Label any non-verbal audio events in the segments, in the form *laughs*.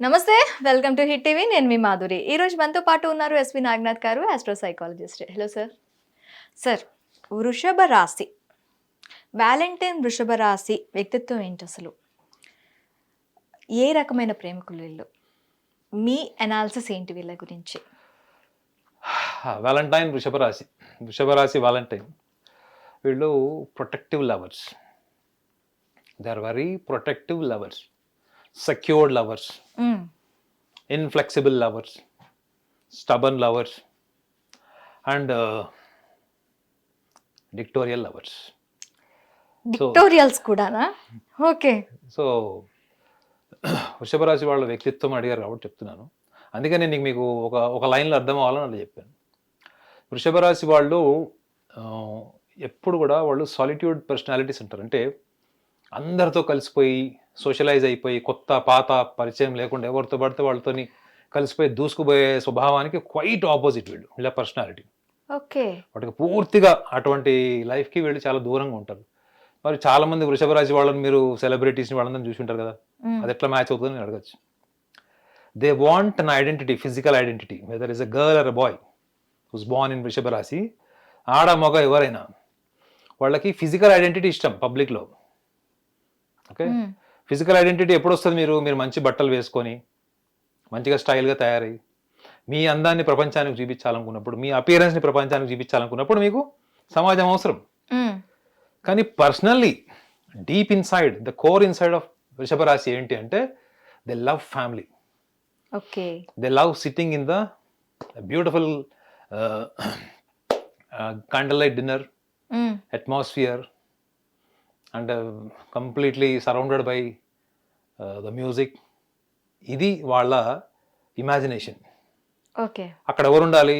నమస్తే welcome to hit TV. నేను మీ మాధురి. ఈ రోజు మనతో పాటు ఉన్నారు SV Naganath garu astro psychologist hello sir sir వృషభ రాశి. వ్యాలంటైన్ వృషభ రాశి వ్యక్తిత్వం ఏంటి అసలు? ఏ రకమైన ప్రేమికులు వీళ్ళు? మీ అనాలిసిస్ ఏంటి వీళ్ళ గురించి? వ్యాలంటైన్ వృషభ రాశి. వృషభ రాశి వ్యాలంటైన్ వీళ్ళు protective lovers they are very protective lovers secured lovers. Inflexible lovers stubborn lovers and dictatorial lovers dictatorials కూడానా? ఓకే సో వృషభ రాశి వాళ్ళ వ్యక్తిత్వం అడిగారు కాబట్టి చెప్తున్నాను. అందుకే నేను మీకు ఒక ఒక లైన్లో అర్థం అవ్వాలని అలా చెప్పాను. వృషభ రాశి వాళ్ళు ఎప్పుడు కూడా వాళ్ళు సాలిట్యూడ్ పర్సనాలిటీస్ అంటారు. అంటే అందరితో కలిసిపోయి సోషలైజ్ అయిపోయి కొత్త పాత పరిచయం లేకుండా ఎవరితో పడితే వాళ్ళతోని కలిసిపోయి దూసుకుపోయే స్వభావానికి క్వైట్ ఆపోజిట్ వీళ్ళు వీళ్ళ పర్సనాలిటీ ఓకే. వాటికి పూర్తిగా అటువంటి లైఫ్కి వీళ్ళు చాలా దూరంగా ఉంటారు. మరి చాలా మంది వృషభ రాశి వాళ్ళని మీరు సెలబ్రిటీస్ని వాళ్ళందరినీ చూసి ఉంటారు కదా. అది ఎట్లా మ్యాచ్ అవుతుందని నేను అడగచ్చు. They want an identity physical identity whether is a girl or a boy who's born in వృషభ రాశి ఆడ మగ ఎవరైనా వాళ్ళకి ఫిజికల్ ఐడెంటిటీ ఇష్టం పబ్లిక్లో ఓకే. ఫిజికల్ ఐడెంటిటీ ఎప్పుడు వస్తుంది మీరు మీరు మంచి బట్టలు వేసుకొని మంచిగా స్టైల్గా తయారై మీ అందాన్ని ప్రపంచానికి చూపించాలనుకున్నప్పుడు మీ అపియరెన్స్ని ప్రపంచానికి చూపించాలనుకున్నప్పుడు మీకు సమాజం అవసరం. కానీ personally deep inside the core inside of వృషభ రాశి ఏంటి అంటే they love family okay they love sitting in the beautiful candle light dinner. Atmosphere and completely surrounded by the music. ఇది వాళ్ళ ఇమాజినేషన్. ఓకే. అక్కడ ఎవరు ఉండాలి?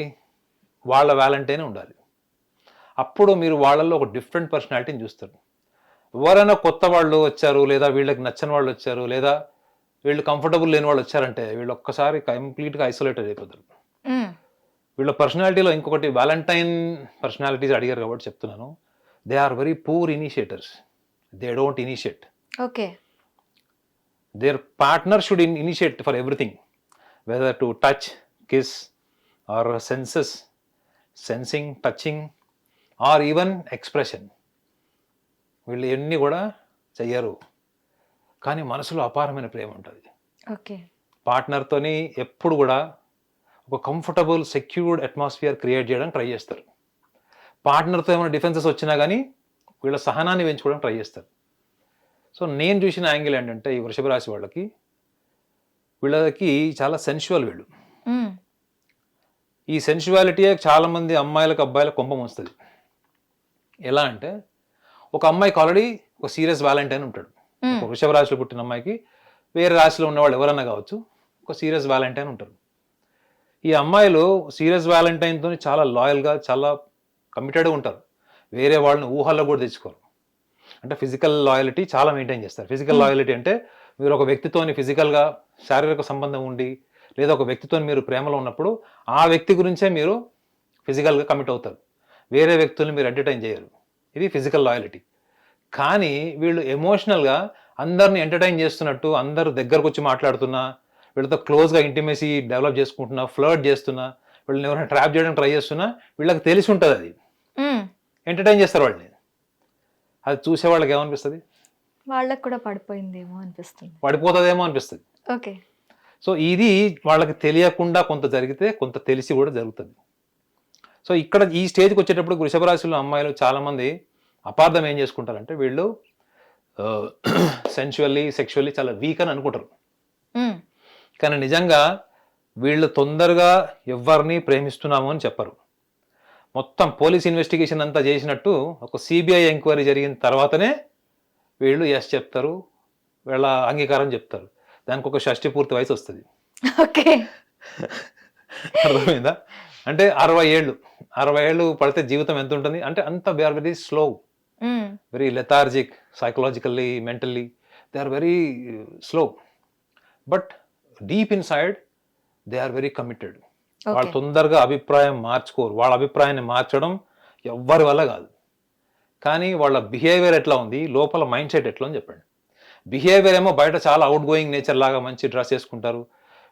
వాళ్ళ వ్యాలంటైన్ ఉండాలి. అప్పుడు మీరు వాళ్ళల్లో ఒక డిఫరెంట్ పర్సనాలిటీని చూస్తారు. ఎవరైనా కొత్త వాళ్ళు వచ్చారు లేదా వీళ్ళకి నచ్చని వాళ్ళు వచ్చారు లేదా వీళ్ళు కంఫర్టబుల్ లేని వాళ్ళు వచ్చారంటే వీళ్ళు ఒక్కసారి కంప్లీట్గా ఐసోలేటెడ్ అయిపోతారు. వీళ్ళ పర్సనాలిటీలో ఇంకొకటి వ్యాలంటైన్ పర్సనాలిటీస్ అడిగారు కాబట్టి చెప్తున్నాను. They are very poor initiators. They don't initiate okay their partner should in- initiate for everything whether to touch kiss or senses sensing touching or even expression. వీళ్ళు ఎన్ని కూడా చెయ్యరు. కానీ మనసులో అపారమైన ప్రేమ ఉంటుంది. ఓకే పార్ట్నర్తోని ఎప్పుడు కూడా ఒక కంఫర్టబుల్ సెక్యూర్డ్ అట్మాస్ఫియర్ క్రియేట్ చేయడానికి ట్రై చేస్తారు. పార్ట్నర్తో ఏమైనా డిఫెన్సెస్ వచ్చినా కానీ వీళ్ళ సహనాన్ని పెంచుకోవడానికి ట్రై చేస్తారు. సో నేను చూసిన యాంగిల్ ఏంటంటే ఈ వృషభ రాశి వాళ్ళకి వీళ్ళకి చాలా సెన్షువల్ వీళ్ళు. ఈ సెన్షువాలిటీయే చాలామంది అమ్మాయిలకు అబ్బాయిలకు కొంపం వస్తుంది. ఎలా అంటే ఒక అమ్మాయికి ఆల్రెడీ ఒక సీరియస్ వ్యాలంటైన్ ఉంటాడు. ఒక వృషభ రాశిలో పుట్టిన అమ్మాయికి వేరే రాశిలో ఉన్నవాళ్ళు ఎవరన్నా కావచ్చు ఒక సీరియస్ వ్యాలంటైన్ ఉంటారు. ఈ అమ్మాయిలు సీరియస్ వ్యాలంటైన్తో చాలా లాయల్గా చాలా కమిటెడ్గా ఉంటారు. వేరే వాళ్ళని ఊహల్లో కూడా తెచ్చుకోరు. అంటే ఫిజికల్ లాయలిటీ చాలా మెయింటైన్ చేస్తారు. ఫిజికల్ లాయలిటీ అంటే మీరు ఒక వ్యక్తితోని ఫిజికల్గా శారీరక సంబంధం ఉండి లేదా ఒక వ్యక్తితో మీరు ప్రేమలో ఉన్నప్పుడు ఆ వ్యక్తి గురించే మీరు ఫిజికల్గా కమిట్ అవుతారు. వేరే వ్యక్తుల్ని మీరు ఎంటర్టైన్ చేయరు. ఇది ఫిజికల్ లాయలిటీ కానీ వీళ్ళు ఎమోషనల్గా అందరిని ఎంటర్టైన్ చేస్తున్నట్టు అందరు దగ్గరకు వచ్చి మాట్లాడుతున్నా వీళ్ళతో క్లోజ్గా ఇంటిమేసీ డెవలప్ చేసుకుంటున్నా ఫ్లర్ట్ చేస్తున్నా వీళ్ళని ఎవరైనా ట్రాప్ చేయడానికి ట్రై చేస్తున్నా వీళ్ళకి తెలిసి ఉంటుంది అది. ఎంటర్టైన్ చేస్తారు వాళ్ళని. అది చూసే వాళ్ళకి ఏమనిపిస్తుంది? వాళ్ళకు కూడా పడిపోయిందేమో అనిపిస్తుంది. పడిపోతుందేమో అనిపిస్తుంది. ఓకే. సో ఇది వాళ్ళకి తెలియకుండా కొంత జరిగితే కొంత తెలిసి కూడా జరుగుతుంది. సో ఇక్కడ ఈ స్టేజ్కి వచ్చేటప్పుడు వృషభ రాశిలో అమ్మాయిలు చాలామంది అపార్థం ఏం చేసుకుంటారంటే వీళ్ళు సెన్చువల్లీ సెక్షువల్లీ చాలా వీక్ అని అనుకుంటారు. కానీ నిజంగా వీళ్ళు తొందరగా ఎవరిని ప్రేమిస్తున్నాము అని చెప్పరు. మొత్తం పోలీస్ ఇన్వెస్టిగేషన్ అంతా చేసినట్టు ఒక సిబిఐ ఎంక్వైరీ జరిగిన తర్వాతనే వీళ్ళు ఎస్ చెప్తారు వీళ్ళ అంగీకారం చెప్తారు. దానికి ఒక షష్టి పూర్తి వయసు వస్తుంది. ఓకే. అర్థమైందా? అంటే అరవై ఏళ్ళు అరవై ఏళ్ళు పడితే జీవితం ఎంత ఉంటుంది? అంటే అంత they are very slow. Very lethargic psychologically mentally they are very slow but deep inside they are very committed వాళ్ళు తొందరగా అభిప్రాయం మార్చుకోరు. వాళ్ళ అభిప్రాయాన్ని మార్చడం ఎవ్వరి వల్ల కాదు. కానీ వాళ్ళ బిహేవియర్ ఎట్లా ఉంది? లోపల మైండ్ సెట్ ఎట్లా అని చెప్పండి. బిహేవియర్ ఏమో బయట చాలా అవుట్ గోయింగ్ నేచర్ లాగా మంచి డ్రెస్ వేసుకుంటారు.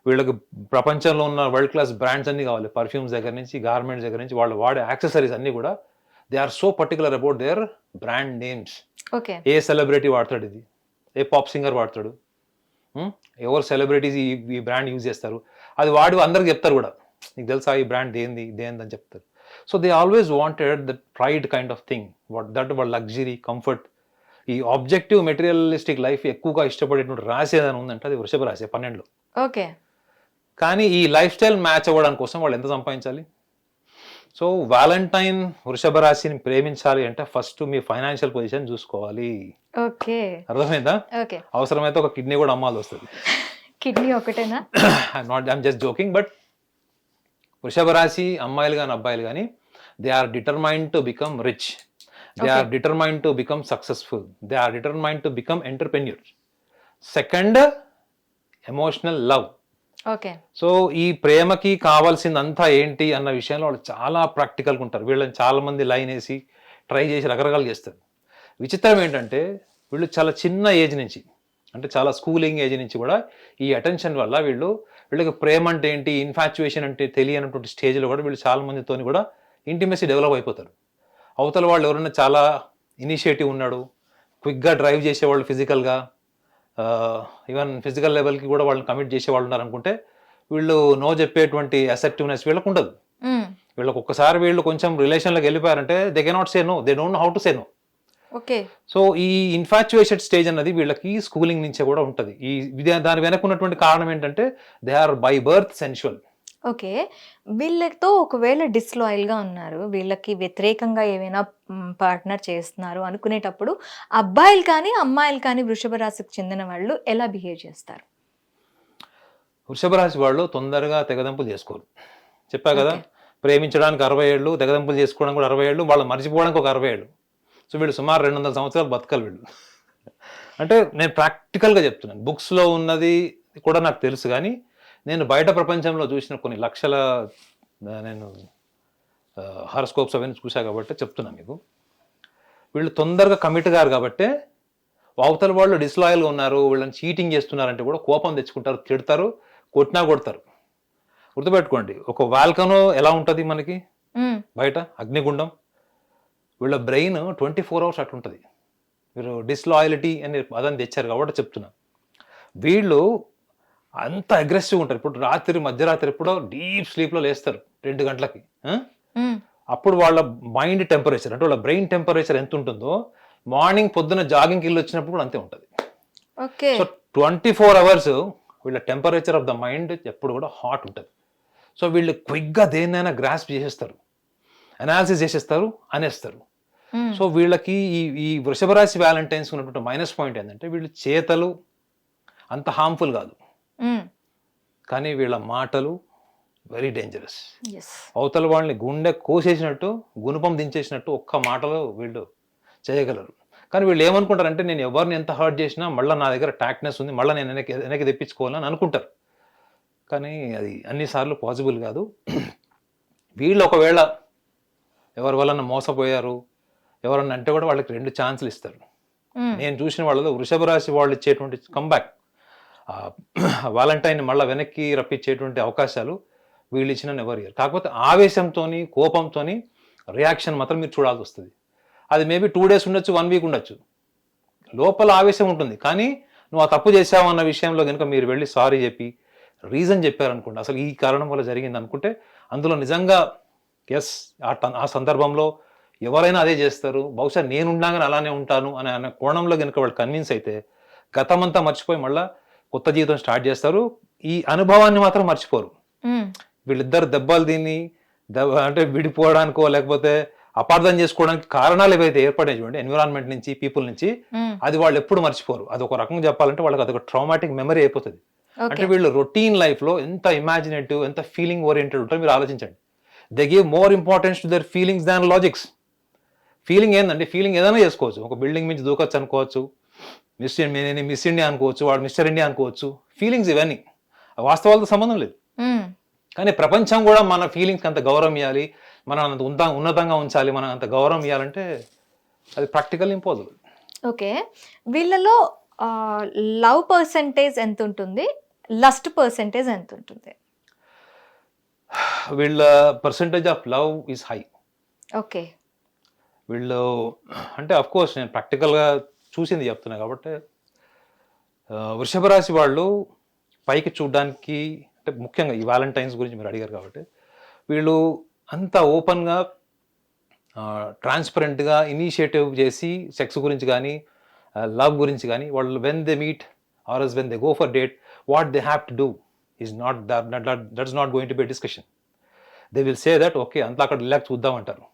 వీళ్ళకి ప్రపంచంలో ఉన్న వరల్డ్ క్లాస్ బ్రాండ్స్ అన్ని కావాలి. పర్ఫ్యూమ్స్ దగ్గర నుంచి గార్మెంట్స్ దగ్గర నుంచి వాళ్ళు వాడే యాక్సెసరీస్ అన్ని కూడా they are so particular about their brand names. Okay. A celebrity వాడతాడు ఇది? ఏ పాప్ సింగర్ వాడతాడు? ఎవరు సెలబ్రిటీస్ ఈ బ్రాండ్ యూజ్ చేస్తారు? అది వాడి అందరికి చెప్తారు కూడా. నీకు తెలుసా ఈ బ్రాండ్ దేంది దేంది అని చెప్తారు. So they always wanted that pride kind of thing what that వాళ్ళ లగ్జరీ కంఫర్ట్ ఈ ఆబ్జెక్టివ్ మెటీరియలిస్టిక్ లైఫ్ ఎక్కువగా ఇష్టపడేటువంటి రాశి ఏదైనా ఉందంటే అది వృషభ రాశి పన్నెండులో. ఓకే. కానీ ఈ లైఫ్ స్టైల్ మ్యాచ్ అవ్వడానికి కోసం వాళ్ళు ఎంత సంపాదించాలి? సో వ్యాలంటైన్ వృషభ రాశిని ప్రేమించాలి అంటే ఫస్ట్ మీ ఫైనాన్షియల్ పొజిషన్ చూసుకోవాలి. ఓకే. అర్థమైందా? అవసరమైతే ఒక కిడ్నీ కూడా అమ్మాల్సి వస్తుంది. *laughs* కిడ్నీ ఒకటేనా? Not I'm just joking but వృషభ రాశి అమ్మాయిలు కానీ అబ్బాయిలు కానీ they are determined to become rich they are determined to become successful they are determined to become entrepreneur second emotional love okay so ఈ ప్రేమకి కావాల్సిందంతా ఏంటి అన్న విషయంలో వాళ్ళు చాలా ప్రాక్టికల్గా ఉంటారు. వీళ్ళని చాలా మంది లైన్ వేసి ట్రై చేసి రకరకాలు చేస్తారు. విచిత్రం ఏంటంటే వీళ్ళు చాలా చిన్న ఏజ్ నుంచి అంటే చాలా స్కూలింగ్ ఏజ్ నుంచి కూడా ఈ అటెన్షన్ వల్ల వీళ్ళు వీళ్ళకి ప్రేమ అంటే ఏంటి? ఇన్ఫాచ్యుయేషన్ అంటే తెలియనటువంటి స్టేజ్లో కూడా వీళ్ళు చాలా మందితోని కూడా ఇంటిమెసీ డెవలప్ అయిపోతారు. అవతల వాళ్ళు ఎవరైనా చాలా ఇనిషియేటివ్ ఉన్నాడు క్విక్గా డ్రైవ్ చేసేవాళ్ళు ఫిజికల్గా ఈవెన్ ఫిజికల్ లెవెల్కి కూడా వాళ్ళని కమిట్ చేసే వాళ్ళు ఉన్నారు అనుకుంటే వీళ్ళు నో చెప్పేటువంటి అసెప్టివ్నెస్ వీళ్ళకు ఉండదు. వీళ్ళకి ఒక్కసారి వీళ్ళు కొంచెం రిలేషన్లోకి వెళ్ళిపోయారంటే they cannot say no they don't how to say no okay. So ఈ ఇన్ఫాచ్యుయేషన్ స్టేజ్ అన్నది వీళ్ళకి స్కూలింగ్ నుంచే కూడా ఉంటుంది. ఈ దాని వెనక ఉన్నటువంటి కారణం ఏంటంటే they are by birth sensual okay. వీళ్ళతో ఒకవేళ డిస్లాయల్గా ఉన్నారు వీళ్ళకి వ్యతిరేకంగా ఏమైనా పార్ట్నర్ చేస్తున్నారు అనుకునేటప్పుడు అబ్బాయిలు కానీ అమ్మాయిలు కానీ వృషభ రాశికి చెందిన వాళ్ళు ఎలా బిహేవ్ చేస్తారు? వృషభ రాశి వాళ్ళు తొందరగా తెగదంపులు చేసుకోరు. చెప్పా కదా ప్రేమించడానికి అరవై ఏళ్ళు తెగదంపులు చేసుకోవడానికి కూడా అరవై ఏళ్ళు వాళ్ళు మర్చిపోవడానికి ఒక అరవై ఏళ్ళు. సో వీళ్ళు సుమారు రెండు వందల సంవత్సరాలు బతకాలి వీళ్ళు అంటే నేను ప్రాక్టికల్గా చెప్తున్నాను. బుక్స్లో ఉన్నది కూడా నాకు తెలుసు కానీ నేను బయట ప్రపంచంలో చూసిన కొన్ని లక్షల నేను హారోస్కోప్స్ అవన్నీ చూసా కాబట్టి చెప్తున్నాను మీకు. వీళ్ళు తొందరగా కమిట్ గారు కాబట్టి అవతల వాళ్ళు డిస్లాయల్గా ఉన్నారు వీళ్ళని చీటింగ్ చేస్తున్నారంటే కూడా కోపం తెచ్చుకుంటారు తిడతారు కొట్టినా కొడతారు. గుర్తుపెట్టుకోండి ఒక వాల్కనో ఎలా ఉంటుంది మనకి. బయట అగ్నిగుండం వీళ్ళ బ్రెయిన్ ట్వంటీ ఫోర్ అవర్స్ అట్లుంటుంది మీరు డిస్లాయలిటీ అని అదని తెచ్చారు కాబట్టి చెప్తున్నా. వీళ్ళు అంత అగ్రెసివ్ ఉంటారు. ఇప్పుడు రాత్రి మధ్యరాత్రి ఎప్పుడో డీప్ స్లీప్లో లేస్తారు. రెండు గంటలకి. అప్పుడు వాళ్ళ మైండ్ టెంపరేచర్ అంటే వాళ్ళ బ్రెయిన్ టెంపరేచర్ ఎంత ఉంటుందో మార్నింగ్ పొద్దున జాగింగ్కి వెళ్ళి వచ్చినప్పుడు కూడా అంతే ఉంటుంది. Okay. So twenty four hours వీళ్ళ టెంపరేచర్ ఆఫ్ ద మైండ్ ఎప్పుడు కూడా హాట్ ఉంటుంది. సో వీళ్ళు క్విక్గా దేన్నైనా గ్రాస్ప్ చేసేస్తారు. అనాలిసిస్ చేసేస్తారు అనేస్తారు. సో వీళ్ళకి ఈ ఈ వృషభ రాశి వ్యాలంటైన్స్ ఉన్నటువంటి మైనస్ పాయింట్ ఏంటంటే వీళ్ళు చేతలు అంత హార్మ్ఫుల్ కాదు. మ్మ్. కానీ వీళ్ళ మాటలు వెరీ డేంజరస్. అవతల వాళ్ళని గుండె కోసేసినట్టు గుణపం దించేసినట్టు ఒక్క మాటలో వీళ్ళు చేయగలరు. కానీ వీళ్ళు ఏమనుకుంటారంటే నేను ఎవరిని ఎంత హర్ట్ చేసినా మళ్ళీ నా దగ్గర టాక్నెస్ ఉంది మళ్ళీ నేను వెనక్కి వెనక్కి తెప్పించుకోవాలని అనుకుంటారు. కానీ అది అన్నిసార్లు పాసిబుల్ కాదు. *clears throat* వీళ్ళు ఒకవేళ ఎవరి వలన మోసపోయారు ఎవరన్నా అంటే కూడా వాళ్ళకి రెండు ఛాన్సులు ఇస్తారు. నేను చూసిన వాళ్ళలో వృషభ రాశి వాళ్ళు ఇచ్చేటువంటి కంబ్యాక్ వాలంటైన్ మళ్ళీ వెనక్కి రప్పించేటువంటి అవకాశాలు వీళ్ళు ఇచ్చిన ఎవరు ఇయ్యరు. కాకపోతే ఆవేశంతో కోపంతో రియాక్షన్ మాత్రం మీరు చూడాల్సి వస్తుంది. అది మేబీ టూ డేస్ ఉండొచ్చు వన్ వీక్ ఉండొచ్చు. లోపల ఆవేశం ఉంటుంది. కానీ నువ్వు ఆ తప్పు చేసావు అన్న విషయంలో కనుక మీరు వెళ్ళి సారీ చెప్పి రీజన్ చెప్పారనుకోండి అసలు ఈ కారణం వల్ల జరిగింది అనుకుంటే అందులో నిజంగా ఎస్ ఆ సందర్భంలో ఎవరైనా అదే చేస్తారు. బహుశా నేనుండగానే అలానే ఉంటాను అనే అనే కోణంలో కనుక వాళ్ళు కన్విన్స్ అయితే గతమంతా మర్చిపోయి మళ్ళా కొత్త జీవితం స్టార్ట్ చేస్తారు. ఈ అనుభవాన్ని మాత్రం మర్చిపోరు. వీళ్ళిద్దరు దెబ్బలు తిని దెబ్బ అంటే విడిపోవడానికో లేకపోతే అపార్థం చేసుకోవడానికి కారణాలు ఏవైతే ఏర్పడే చూడండి ఎన్విరాన్మెంట్ నుంచి పీపుల్ నుంచి. అది వాళ్ళు ఎప్పుడు మర్చిపోరు. అది ఒక రకంగా చెప్పాలంటే వాళ్ళకి అదొక ట్రామాటిక్ మెమరీ అయిపోతుంది. అంటే వీళ్ళు రొటీన్ లైఫ్లో ఎంత ఇమాజినేటివ్ ఎంత ఫీలింగ్ ఓరియంటెడ్ ఉంటారో మీరు ఆలోచించండి. They give more importance to their feelings than logics feeling ఏందండి ఫీలింగ్ ఏదైనా చేసుకోవచ్చు. ఒక బిల్డింగ్ నుంచి దూకొచ్చు అనుకోవచ్చు. మిస్ నేను మిస్ ఇండియా అనుకోవచ్చు వాడు మిస్టర్ ఇండియా అనుకోవచ్చు. ఫీలింగ్స్ ఇవన్నీ. వాస్తవాలతో సంబంధం లేదు. మ్మ్. కానీ ప్రపంచం కూడా మన ఫీలింగ్స్కి అంత గౌరవం ఇవ్వాలి మనం అంత ఉన్నత ఉన్నతంగా ఉంచాలి. మనం అంత గౌరవం ఇవ్వాలంటే అది ప్రాక్టికల్ ఇంపాసిబుల్ ఓకే. వీళ్ళలో లవ్ పర్సంటేజ్ ఎంత ఉంటుంది లస్ట్ పర్సంటేజ్ ఎంత ఉంటుంది వీళ్ళ percentage of love is high okay. వీళ్ళు అంటే అఫ్ కోర్స్ నేను ప్రాక్టికల్గా చూసింది చెప్తున్నా కాబట్టి వృషభ రాశి వాళ్ళు పైకి చూడడానికి అంటే ముఖ్యంగా ఈ వ్యాలంటైన్స్ గురించి మీరు అడిగారు కాబట్టి వీళ్ళు అంత ఓపెన్గా ట్రాన్స్పరెంట్గా ఇనిషియేటివ్ చేసి సెక్స్ గురించి కానీ లవ్ గురించి కానీ వాళ్ళు when they meet or yes when they go for date what they have to do is not that that's not going to be discussion they will say that okay అంతా అక్కడ relax చూద్దామంటారు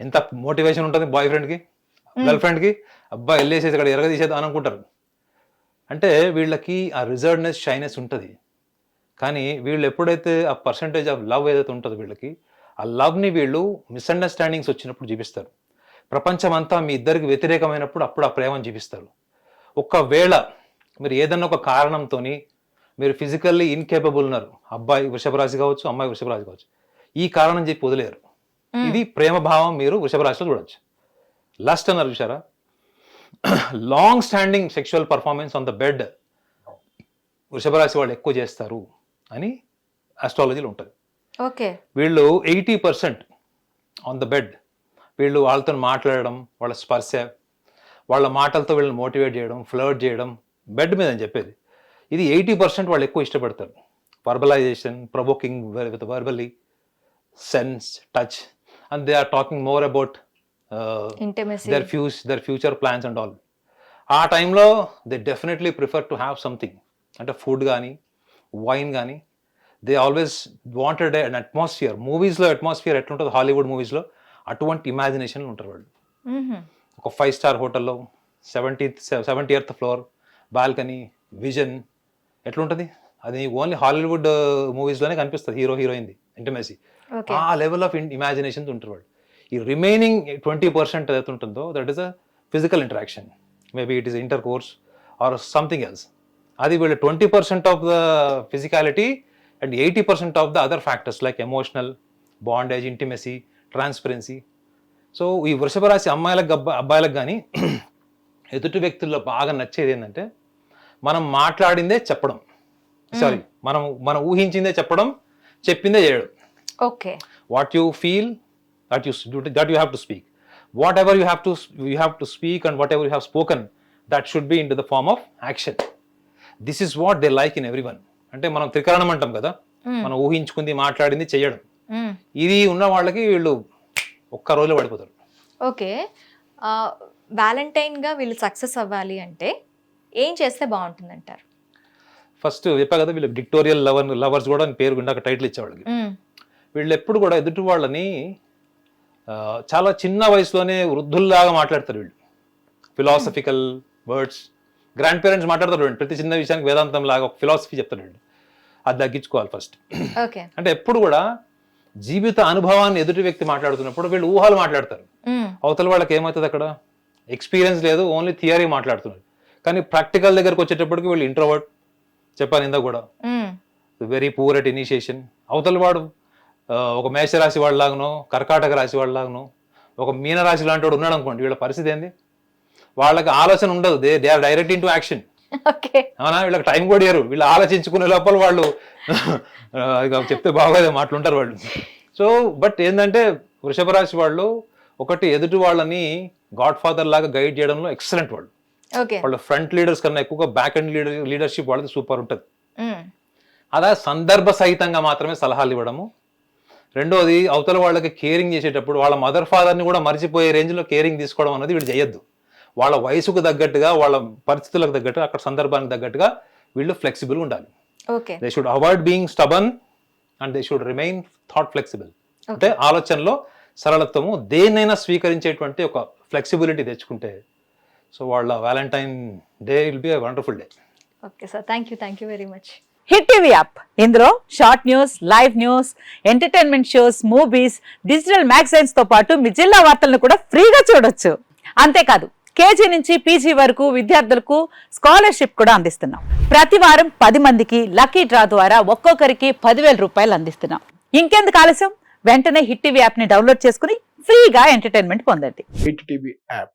ఎంత motivation ఉంటుంది bye ఫ్రెండ్కి girl ఫ్రెండ్కి అబ్బాయి వెళ్ళేసేసి అక్కడ ఎరగదీసేద్దాం అని అనుకుంటారు. అంటే వీళ్ళకి ఆ రిజర్వ్నెస్ షైనెస్ ఉంటుంది. కానీ వీళ్ళు ఎప్పుడైతే ఆ పర్సంటేజ్ ఆఫ్ లవ్ ఏదైతే ఉంటుందో వీళ్ళకి ఆ లవ్ని వీళ్ళు మిస్అండర్స్టాండింగ్స్ వచ్చినప్పుడు చూపిస్తారు ప్రపంచం అంతా మీ ఇద్దరికి వ్యతిరేకమైనప్పుడు అప్పుడు ఆ ప్రేమను చూపిస్తారు ఒకవేళ మీరు ఏదన్నా ఒక కారణంతో మీరు ఫిజికల్లీ ఇన్కేపబుల్ ఉన్నారు. అబ్బాయి వృషభ రాశి కావచ్చు అమ్మాయి వృషభ రాశి కావచ్చు. ఈ కారణం చెప్పి వదిలేరు. ఇది ప్రేమ భావం మీరు వృషభ రాశిలో చూడొచ్చు. లస్ట్ అన్నారు చూసారా long standing sexual performance on the bed వృషభ రాశి వాళ్ళు ఎక్కువ చేస్తారు అని ఆస్ట్రాలజీలో ఉంటుంది. ఓకే. వీళ్ళు eighty percent on the bed వీళ్ళు వాళ్ళతో మాట్లాడడం వాళ్ళ స్పర్శ వాళ్ళ మాటలతో వీళ్ళని మోటివేట్ చేయడం ఫ్లర్ట్ చేయడం బెడ్ మీద అని చెప్పేది. ఇది ఎయిటీ పర్సెంట్ వాళ్ళు ఎక్కువ ఇష్టపడతారు. Verbalisation provoking with verbally sense touch and they are talking more about their fuse their future plans and all ఆ టైంలో they definitely prefer to have something అంటే ఫుడ్ కానీ వైన్ కానీ they always wanted an atmosphere మూవీస్లో atmosphere ఎట్లుంటుంది Hollywood మూవీస్లో అటువంటి imagination ఉంటారు వాళ్ళు. ఒక ఫైవ్ స్టార్ హోటల్లో seventieth seventy eighth floor balcony vision ఎట్లుంటుంది? అది ఓన్లీ హాలీవుడ్ మూవీస్లోనే కనిపిస్తుంది హీరో హీరోయిన్ది ఇంటిమేసీ ఆ లెవెల్ ఆఫ్ ఇమాజినేషన్ ఉంటారు వాళ్ళు. ఈ రిమైనింగ్ ట్వంటీ పర్సెంట్ ఏదైతే ఉంటుందో that is a physical interaction maybe it is intercourse or something else అది వీళ్ళు twenty percent of the physicality and eighty percent of the other factors like emotional bondage intimacy transparency so ఈ వృషభ రాశి అమ్మాయిలకు అబ్బా అబ్బాయిలకు కానీ *clears throat* ఎదుటి వ్యక్తుల్లో బాగా నచ్చేది ఏంటంటే మనం మాట్లాడిందే చెప్పడం. సారీ మనం మనం ఊహించిందే చెప్పడం చెప్పిందే చేయడు. Okay. What you feel that you that you have to speak whatever you have to you have to speak and whatever you have spoken that should be into the form of action this is what they like in everyone అంటే మనం త్రికరణం అంటాం కదా? మనం ఊహించుకుంది మాట్లాడింది చేయడం. ఇది ఉన్న వాళ్ళకి వీళ్ళు ఒక్క రోజులో పడిపోతారు. ఓకే. వ్యాలంటైన్గా వీళ్ళు సక్సెస్ అవ్వాలి అంటే ఏం చేస్తే బాగుంటుంది అంటారు ఫస్ట్ చెప్పా కదా వీళ్ళు విక్టోరియల్ లవర్ లవర్స్ కూడా అని పేరు గుండా టైటిల్ ఇచ్చేవాళ్ళకి. వీళ్ళు ఎప్పుడు కూడా ఎదుటి వాళ్ళని చాలా చిన్న వయసులోనే వృద్ధుల్లాగా మాట్లాడతారు వీళ్ళు. ఫిలాసఫికల్ వర్డ్స్ గ్రాండ్ పేరెంట్స్ మాట్లాడతారు వీళ్ళు. ప్రతి చిన్న విషయానికి వేదాంతం లాగా ఒక ఫిలాసఫీ చెప్తారు వీళ్ళు. అది తగ్గించుకోవాలి ఫస్ట్ ఓకే. అంటే ఎప్పుడు కూడా జీవిత అనుభవాన్ని ఎదుటి వ్యక్తి మాట్లాడుతున్నప్పుడు వీళ్ళు ఊహలు మాట్లాడతారు. అవతల వాళ్ళకి ఏమవుతుంది అక్కడ? ఎక్స్పీరియన్స్ లేదు ఓన్లీ థియరీ మాట్లాడుతున్నారు. కానీ ప్రాక్టికల్ దగ్గరకు వచ్చేటప్పటికి వీళ్ళు ఇంట్రోవర్ట్ చెప్పాను ఇందా కూడా. వెరీ పూర్ అట్ ఇనిషియేషన్ అవతల వాడు ఒక మేషరాశి వాళ్ళలాగనో కర్కాటక రాశి వాళ్ళలాగనో ఒక మీనరాశి లాంటి వాడు ఉన్నాడు అనుకోండి వీళ్ళ పరిస్థితి ఏంది? వాళ్ళకి ఆలోచన ఉండదు. They they are direct into action అవునా? వీళ్ళకి టైం కూడా ఇయ్యరు. వీళ్ళు ఆలోచించుకునే లోపల వాళ్ళు చెప్తే బాగోదే మాటలుంటారు వాళ్ళు. సో బట్ ఏంటంటే వృషభ రాశి వాళ్ళు ఒకటి ఎదుటి వాళ్ళని గాడ్ ఫాదర్ లాగా గైడ్ చేయడంలో ఎక్సలెంట్ వాళ్ళు. వాళ్ళ ఫ్రంట్ లీడర్స్ కన్నా ఎక్కువగా బ్యాక్ అండ్ లీడర్ లీడర్షిప్ వాళ్ళది సూపర్ ఉంటుంది. అలా సందర్భ సహితంగా మాత్రమే సలహాలు ఇవ్వడము. రెండోది అవతల వాళ్ళకి కేరింగ్ చేసేటప్పుడు వాళ్ళ మదర్ ఫాదర్ని కూడా మర్చిపోయే రేంజ్లో కేరింగ్ తీసుకోవడం అనేది వీళ్ళు చేయొద్దు. వాళ్ళ వయసుకు తగ్గట్టుగా వాళ్ళ పరిస్థితులకు తగ్గట్టుగా అక్కడ సందర్భానికి తగ్గట్టుగా వీళ్ళు ఫ్లెక్సిబుల్ ఉండాలి. They should avoid being stubborn and they should remain thought flexible అంటే ఆలోచనలో సరళత్వము దేన్నైనా స్వీకరించేటువంటి ఒక ఫ్లెక్సిబిలిటీ తెచ్చుకుంటే సో వాళ్ళ valentine day will be wonderful day okay sir thank you thank you very much hit TV app ఇందులో short news live news entertainment shows movies digital మ్యాగజైన్స్తో పాటు మీ జిల్లా వార్తలను కూడా ఫ్రీగా చూడొచ్చు. అంతేకాదు కేజీ నుంచి పీజీ వరకు విద్యార్థులకు స్కాలర్షిప్ కూడా అందిస్తున్నాం. ప్రతి వారం పది మందికి లక్కీ డ్రా ద్వారా ఒక్కొక్కరికి పదివేల రూపాయలు అందిస్తున్నాం. ఇంకెందుకు ఆలస్యం? వెంటనే హిట్ టీవీ యాప్ని డౌన్లోడ్ చేసుకుని ఫ్రీగా ఎంటర్టైన్మెంట్ పొందండి. Hit TV app